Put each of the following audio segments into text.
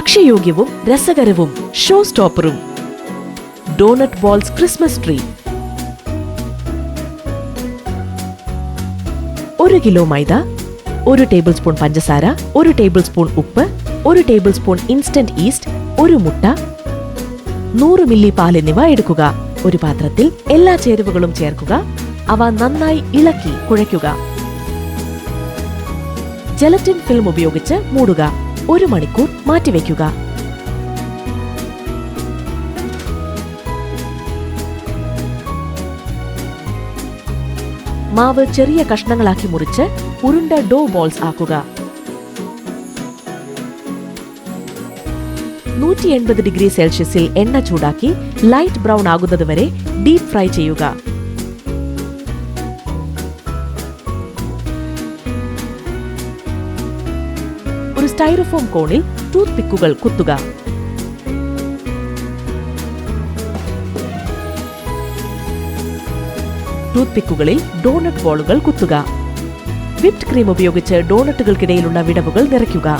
ഭക്ഷ്യയോഗ്യവും രസകരവും show സ്റ്റോപ്പറും. Donut balls Christmas tree. ഒരു kilo മൈദ ഒരു ടേബിൾ സ്പൂൺ പഞ്ചസാര ഒരു ടേബിൾ സ്പൂൺ ഉപ്പ് ഒരു ടേബിൾ സ്പൂൺ ഇൻസ്റ്റന്റ് ഈസ്റ്റ് ഒരു മുട്ട നൂറ് മില്ലി പാൽ എന്നിവ എടുക്കുക. ഒരു പാത്രത്തിൽ എല്ലാ ചേരുവകളും ചേർക്കുക. അവ നന്നായി ഇളക്കി കുഴയ്ക്കുക. ജലറ്റിൻ ഫിലിം ഉപയോഗിച്ച് മൂടുക. ഒരു മണിക്കൂർ മാറ്റിവെക്കുക. മാവ് ചെറിയ കഷ്ണങ്ങളാക്കി മുറിച്ച് ഉരുണ്ട ഡോ ബോൾസ് ആക്കുക. നൂറ്റി എൺപത് ഡിഗ്രി സെൽഷ്യസിൽ എണ്ണ ചൂടാക്കി ലൈറ്റ് ബ്രൗൺ ആകുന്നതുവരെ ഡീപ് ഫ്രൈ ചെയ്യുക. സ്റ്റൈറോഫോം കോണിൽ ടൂത്ത് പിക്കുകൾ കുത്തുക. ടൂത്ത് പിക്കുകളിൽ ഡോണട്ട് ബോളുകൾ കുത്തുക. വിപ്ഡ് ക്രീം ഉപയോഗിച്ച് ഡോണട്ടുകൾക്കിടയിലുള്ള വിടവുകൾ നിറയ്ക്കുക.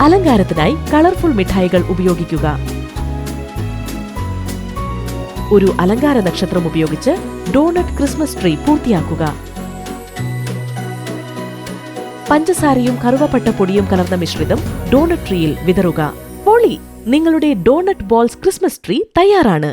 അലങ്കാരത്തിനായി കളർഫുൾ മിഠായികൾ ഉപയോഗിക്കുക. ഒരു അലങ്കാര നക്ഷത്രം ഉപയോഗിച്ച് ഡോണട്ട് ക്രിസ്മസ് ട്രീ പൂർത്തിയാക്കുക. പഞ്ചസാരയും കറുവപ്പട്ട പൊടിയും കലർന്ന മിശ്രിതം ഡോണറ്റ് ട്രീയിൽ വിതറുക. പോളി നിങ്ങളുടെ ഡോണറ്റ് ബോൾസ് ക്രിസ്മസ് ട്രീ തയ്യാറാണ്.